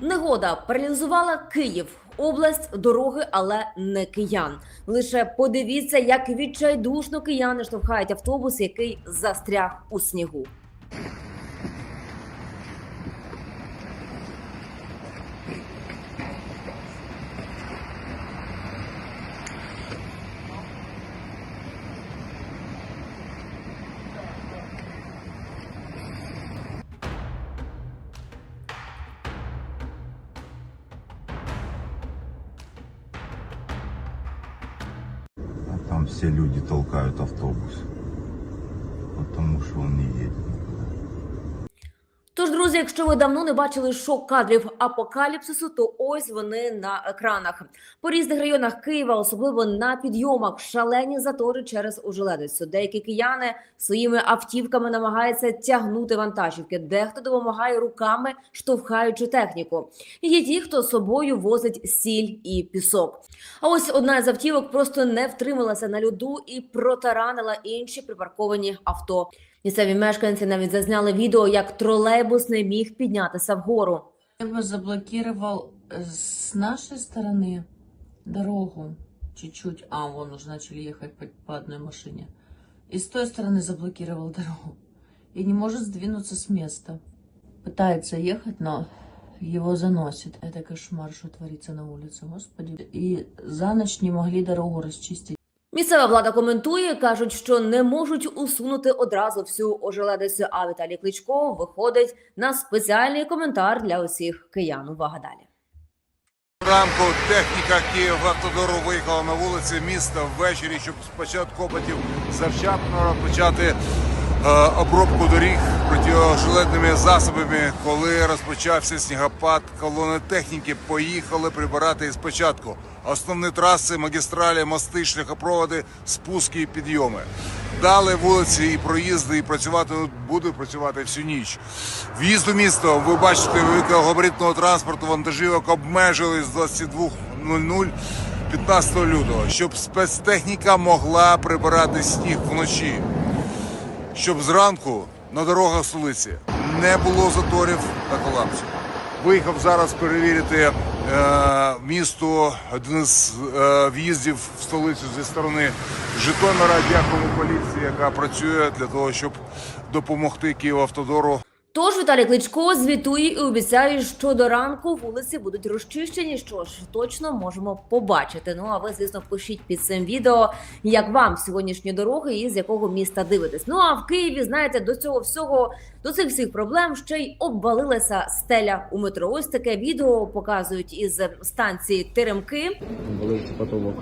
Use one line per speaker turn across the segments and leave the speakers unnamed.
Негода паралізувала Київ, область, дороги, але не киян. Лише подивіться, як відчайдушно кияни штовхають автобус, який застряг у снігу.
Все люди толкают автобус. Потому что он не едет.
Тож, друзі, якщо ви давно не бачили шок кадрів апокаліпсису, то ось вони на екранах. По різних районах Києва, особливо на підйомах, шалені затори через ожеледицю. Деякі кияни своїми автівками намагаються тягнути вантажівки. Дехто допомагає руками, штовхаючи техніку. Є ті, хто з собою возить сіль і пісок. А ось одна з автівок просто не втрималася на льоду і протаранила інші припарковані авто. Місцеві мешканці навіть зазняли відео, як тролейбус не міг піднятися вгору.
Я бы заблокировал э, с нашей стороны дорогу чуть-чуть. А, вон уже начали ехать по, по одной машине. И с той стороны заблокировал дорогу. И не может сдвинуться с места. Пытается ехать, но его заносит. Это кошмар, что творится на улице, господи. И за ночь не могли дорогу расчистить.
Місцева влада коментує, кажуть, що не можуть усунути одразу всю ожеледицю. А Віталій Кличко виходить на спеціальний коментар для усіх киян. Увага далі.
Ранку техніка Київавтодору виїхала на вулиці міста ввечері, щоб спочатку хотів завчасно почати е, обробку доріг протиожеледними засобами. Коли розпочався снігопад, колони техніки поїхали прибирати спочатку основні траси, магістралі, мости, шляхопроводи, спуски і підйоми. Дали вулиці і проїзди, і працювати будуть працювати всю ніч. В'їзд у місто, ви бачите, великогабаритного транспорту вантажівок обмежили з 22.00 15 лютого, щоб спецтехніка могла прибирати сніг вночі, щоб зранку на дорогах столиці не було заторів та колапсу. Виїхав зараз перевірити е, місто, один з е, в'їздів в столицю зі сторони Житомира. Дякуємо поліції, яка працює для того, щоб допомогти Київавтодору
Тож Віталій Кличко звітує і обіцяє, що до ранку вулиці будуть розчищені. Що ж точно можемо побачити. Ну а ви, звісно, пишіть під цим відео, як вам сьогоднішні дороги і з якого міста дивитесь. Ну а в Києві, знаєте, до цього всього, до цих всіх проблем ще й обвалилася стеля у метро. Ось таке відео показують із станції Теремки.
Валився потолок.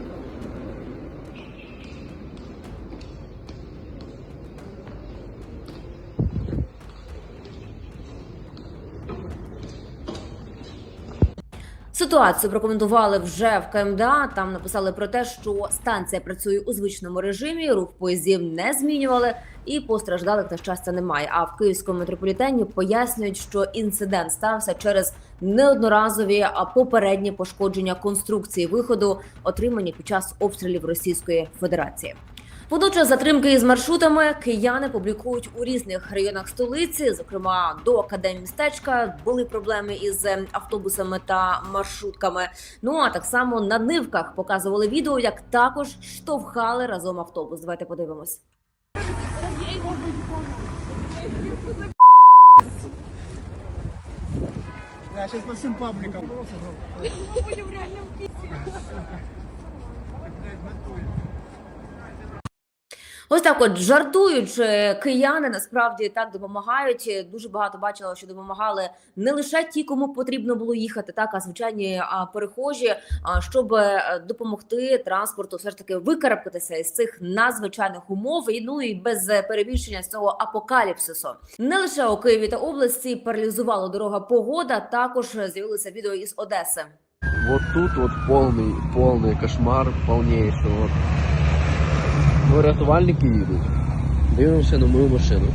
Ситуацію прокоментували вже в КМДА. Там написали про те, що станція працює у звичному режимі, рух поїздів не змінювали, і постраждалих на щастя немає. А в київському метрополітені пояснюють, що інцидент стався через неодноразові а попередні пошкодження конструкції виходу, отримані під час обстрілів Російської Федерації. Водночас затримки із маршрутами кияни публікують у різних районах столиці. Зокрема, до академмістечка були проблеми із е, автобусами та маршрутками. Ну а так само на нивках показували відео, як також штовхали разом автобус. Давайте подивимось.
Я сейчас по всем пабликам.
Ось так, от жартуючи, кияни насправді так допомагають. Дуже багато бачила, що допомагали не лише ті, кому потрібно було їхати, так а звичайні перехожі, а, щоб е, допомогти транспорту, все ж таки викарабкатися із цих надзвичайних умов. І ну і без перебільшення з цього апокаліпсису. Не лише у Києві та області паралізувала дорога погода. Також з'явилося відео із Одеси.
Вот тут вот полный, полный кошмар, полнейший. Ну, рятувальники їдуть. Дивимося на мою машину.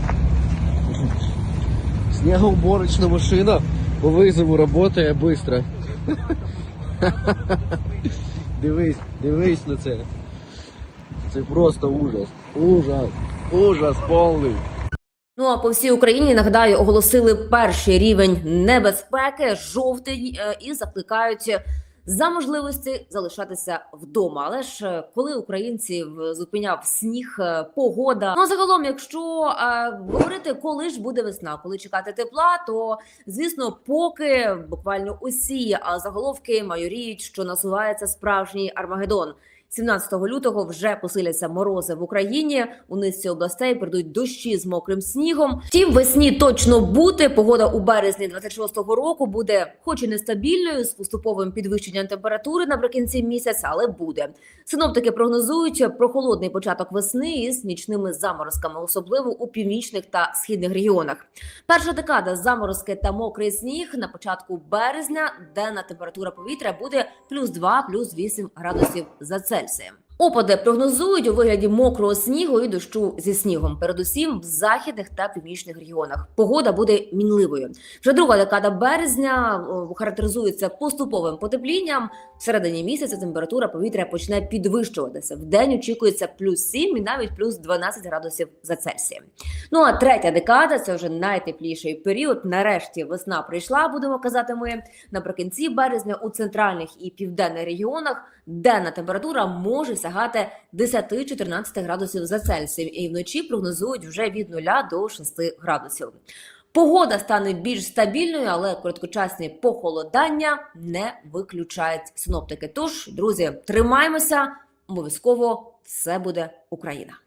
Снегоуборочна машина по визову працює швидко. Дивись, дивись на це. Це просто ужас. Ужас. Ужас повний.
Ну а по всій Україні нагадаю, оголосили перший рівень небезпеки, жовтий, е, і закликають за можливості залишатися вдома. Але ж е, коли українців зупиняв сніг, е, погода. Ну загалом, якщо е, говорити, коли ж буде весна, коли чекати тепла, то звісно, поки буквально усі заголовки майоріють, що насувається справжній Армагеддон. 17 лютого вже посиляться морози в Україні. У низці областей прийдуть дощі з мокрим снігом. Втім, весні точно бути. Погода у березні 26-го року буде, хоч і нестабільною, з поступовим підвищенням температури наприкінці місяця, але буде. Синоптики прогнозують прохолодний початок весни із нічними заморозками, особливо у північних та східних регіонах. Перша декада заморозки та мокрий сніг на початку березня, денна температура повітря буде плюс 2, плюс 8 градусів за Цельсієм. Опади прогнозують у вигляді мокрого снігу і дощу зі снігом, передусім в західних та північних регіонах. Погода буде мінливою. Вже друга декада березня характеризується поступовим потеплінням. В середині місяця температура повітря почне підвищуватися. В день очікується плюс 7 і навіть плюс 12 градусів за Цельсієм. Ну а третя декада це вже найтепліший період. Нарешті весна прийшла, будемо казати ми. Наприкінці березня у центральних і південних регіонах денна температура може сягати 10-14 градусів за Цельсієм, і вночі прогнозують вже від 0 до 6 градусів. Погода стане більш стабільною, але короткочасні похолодання не виключають синоптики. Тож, друзі, тримаємося, обов'язково все буде Україна.